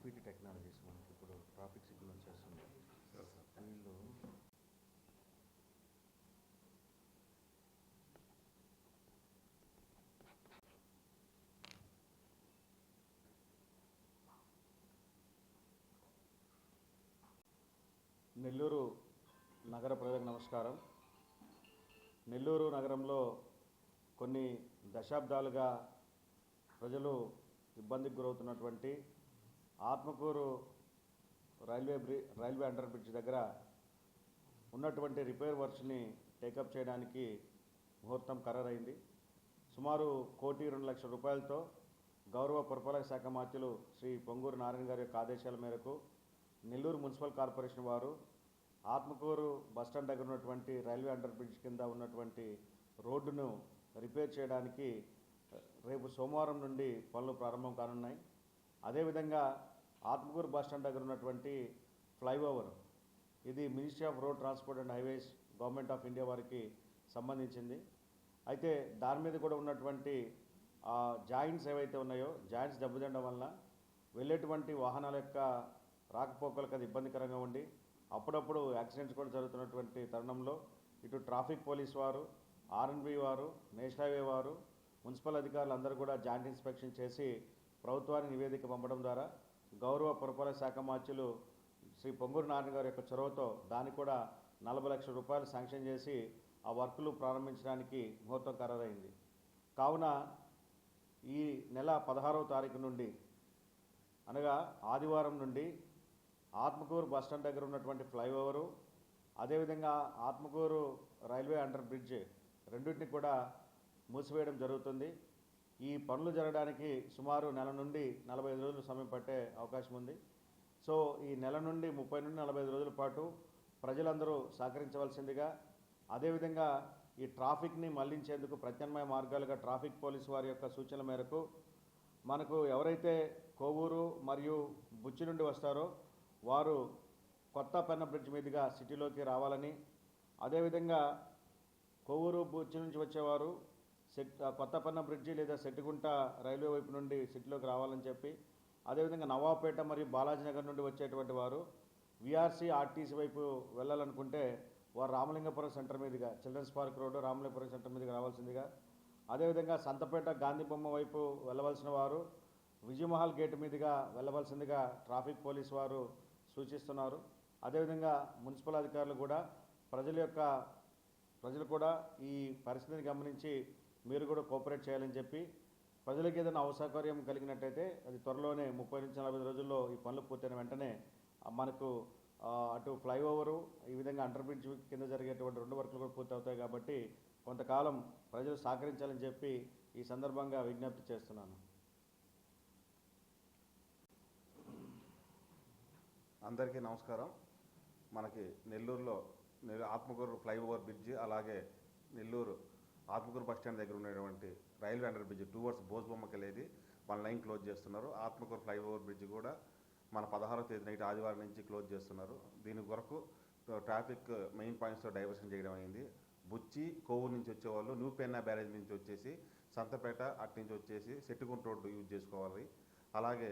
SPT technologies మనకి ఇప్పుడు traffic signals చేస్తున్నారు వీళ్ళు నెల్లూరు నగర ప్రజలకు నమస్కారం. నెల్లూరు నగరంలో కొన్ని దశాబ్దాలుగా ప్రజలు ఇబ్బందికి గురవుతున్నటువంటి ఆత్మకూరు రైల్వే బ్రి రైల్వే అండర్ బ్రిడ్జ్ దగ్గర ఉన్నటువంటి రిపేర్ వర్క్స్ని టేకప్ చేయడానికి ముహూర్తం ఖరారైంది. సుమారు కోటి రెండు లక్షల రూపాయలతో గౌరవ పురపాలక శాఖ మాత్యులు శ్రీ పొంగూరు నారాయణ గారి యొక్క ఆదేశాల మేరకు నెల్లూరు మున్సిపల్ కార్పొరేషన్ వారు ఆత్మకూరు బస్టాండ్ దగ్గర ఉన్నటువంటి రైల్వే అండర్ బ్రిడ్జ్ కింద ఉన్నటువంటి రోడ్డును రిపేర్ చేయడానికి రేపు సోమవారం నుండి పనులు ప్రారంభం కానున్నాయి. అదేవిధంగా ఆత్మకూరు బస్టాండ్ దగ్గర ఉన్నటువంటి ఫ్లైఓవర్. ఇది ministry of road transport and highways government of India వారికి సంబంధించింది. అయితే దాని మీద కూడా ఉన్నటువంటి జాయింట్స్ ఏవైతే ఉన్నాయో జాయింట్స్ దెబ్బతిండడం వలన వెళ్ళేటువంటి వాహనాల యొక్క రాకపోకలకు అది ఇబ్బందికరంగా ఉండి అప్పుడప్పుడు యాక్సిడెంట్స్ కూడా జరుగుతున్నటువంటి తరుణంలో ఇటు ట్రాఫిక్ పోలీస్ వారు ఆర్ఎన్బి వారు నేషనల్ హైవే వారు మున్సిపల్ అధికారులు అందరూ కూడా జాయింట్ ఇన్స్పెక్షన్ చేసి ప్రభుత్వానికి నివేదిక పంపడం ద్వారా గౌరవ పురపాలక శాఖ మార్చులు శ్రీ పొంగూరు నారాయణ గారి యొక్క చొరవతో దాన్ని కూడా నలభై లక్షల రూపాయలు శాంక్షన్ చేసి ఆ వర్కులు ప్రారంభించడానికి ముహూర్తం ఖరారైంది. కావున ఈ నెల పదహారవ తారీఖు నుండి అనగా ఆదివారం నుండి ఆత్మకూరు బస్టాండ్ దగ్గర ఉన్నటువంటి ఫ్లైఓవరు అదేవిధంగా ఆత్మకూరు రైల్వే అండర్ బ్రిడ్జ్ రెండింటిని కూడా మూసివేయడం జరుగుతుంది. ఈ పనులు జరగడానికి సుమారు నెల నుండి నలభై ఐదు రోజులు సమయం పట్టే అవకాశం ఉంది. సో ఈ నెల నుండి ముప్పై నుండి నలభై ఐదు రోజుల పాటు ప్రజలందరూ సహకరించవలసిందిగా అదేవిధంగా ఈ ట్రాఫిక్ని మళ్ళించేందుకు ప్రత్యామ్నాయ మార్గాలుగా ట్రాఫిక్ పోలీసు వారి యొక్క సూచనల మేరకు మనకు ఎవరైతే కోవూరు మరియు బుచ్చి నుండి వస్తారో వారు కొత్త పెన్న బ్రిడ్జ్ మీదుగా సిటీలోకి రావాలని అదేవిధంగా కొవ్వూరు బుచ్చి నుంచి వచ్చేవారు సెట్ కొత్తపన్న బ్రిడ్జి లేదా సెట్టుగుంట రైల్వే వైపు నుండి సిటీలోకి రావాలని చెప్పి అదేవిధంగా నవాబ్పేట మరియు బాలాజీ నగర్ నుండి వచ్చేటువంటి వారు విఆర్సీ ఆర్టీసీ వైపు వెళ్ళాలనుకుంటే వారు రామలింగపురం సెంటర్ మీదుగా children's park road Ramalingapuram centre మీదుగా రావాల్సిందిగా. అదేవిధంగా సంతపేట గాంధీ బొమ్మ వైపు వెళ్ళవలసిన వారు విజయమహల్ గేట్ మీదుగా వెళ్ళవలసిందిగా ట్రాఫిక్ పోలీస్ వారు సూచిస్తున్నారు. అదేవిధంగా మున్సిపల్ అధికారులు కూడా ప్రజల యొక్క ప్రజలు కూడా ఈ పరిస్థితిని గమనించి మీరు కూడా కోఆపరేట్ చేయాలని చెప్పి ప్రజలకు ఏదైనా అవసౌకర్యం కలిగినట్టయితే అది త్వరలోనే ముప్పై నుంచి నలభై రోజుల్లో ఈ పనులు పూర్తయిన వెంటనే మనకు అటు ఫ్లైఓవరు ఈ విధంగా అండర్బ్రిడ్జ్ కింద జరిగేటువంటి రెండు వర్కులు కూడా పూర్తవుతాయి కాబట్టి కొంతకాలం ప్రజలు సహకరించాలని చెప్పి ఈ సందర్భంగా విజ్ఞప్తి చేస్తున్నాను. అందరికీ నమస్కారం. మనకి నెల్లూరులో ఆత్మకూరు ఫ్లైఓవర్ బ్రిడ్జ్ అలాగే నెల్లూరు ఆత్మకూరు బస్ స్టాండ్ దగ్గర ఉన్నటువంటి రైల్వే అండర్ బ్రిడ్జ్ టూవర్డ్స్ బోస్బొమ్మకి వెళ్ళేది. వన్ లైన్ క్లోజ్ చేస్తున్నారు. ఆత్మకూరు ఫ్లైఓవర్ బ్రిడ్జ్ కూడా మన పదహారో తేదీ నైట్ ఆదివారం నుంచి క్లోజ్ చేస్తున్నారు. దీని కొరకు ట్రాఫిక్ మెయిన్ పాయింట్స్తో డైవర్షన్ చేయడం అయింది. బుచ్చి కోవూరు నుంచి వచ్చేవాళ్ళు న్యూ పెన్నా బ్యారేజ్ నుంచి వచ్చేసి సంతపేట అటు నుంచి వచ్చేసి సెట్టుకుంట రోడ్డు యూజ్ చేసుకోవాలి. అలాగే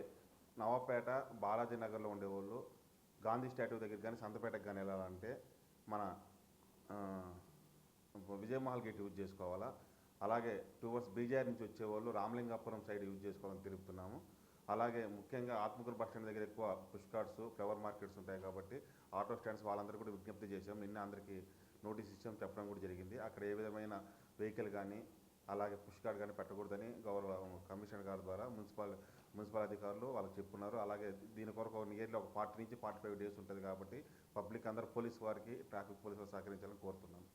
నవాపేట బాలాజీ నగర్లో ఉండేవాళ్ళు గాంధీ స్టాట్యూ దగ్గర కానీ సంతపేటకు కానీ వెళ్ళాలంటే మన విజయ మహల్ గేట్ యూజ్ చేసుకోవాలా? అలాగే టూవర్స్ బీజార్ నుంచి వచ్చేవాళ్ళు రామలింగాపురం సైడ్ యూజ్ చేసుకోవాలని తిరుగుతున్నాము. అలాగే ముఖ్యంగా ఆత్మకూరు బస్ స్టాండ్ దగ్గర ఎక్కువ పుష్ కార్ట్స్ ఫ్లవర్ మార్కెట్స్ ఉంటాయి కాబట్టి ఆటో స్టాండ్స్ వాళ్ళందరూ కూడా విజ్ఞప్తి చేశాం నిన్న అందరికీ నోటీస్ ఇచ్చాం చెప్పడం కూడా జరిగింది. అక్కడ ఏ విధమైన వెహికల్ కానీ అలాగే పుష్ కార్డ్ కానీ పెట్టకూడదని గౌరవ కమిషనర్ గారి ద్వారా మున్సిపల్ మున్సిపల్ అధికారులు వాళ్ళు చెప్పున్నారు. అలాగే దీని కొరకు నియర్లీ ఒక పార్టీ నుంచి పార్టీ ఫైవ్ డేస్ ఉంటుంది కాబట్టి పబ్లిక్ అందరూ పోలీస్ వారికి ట్రాఫిక్ పోలీసులు సహకరించాలని కోరుతున్నాను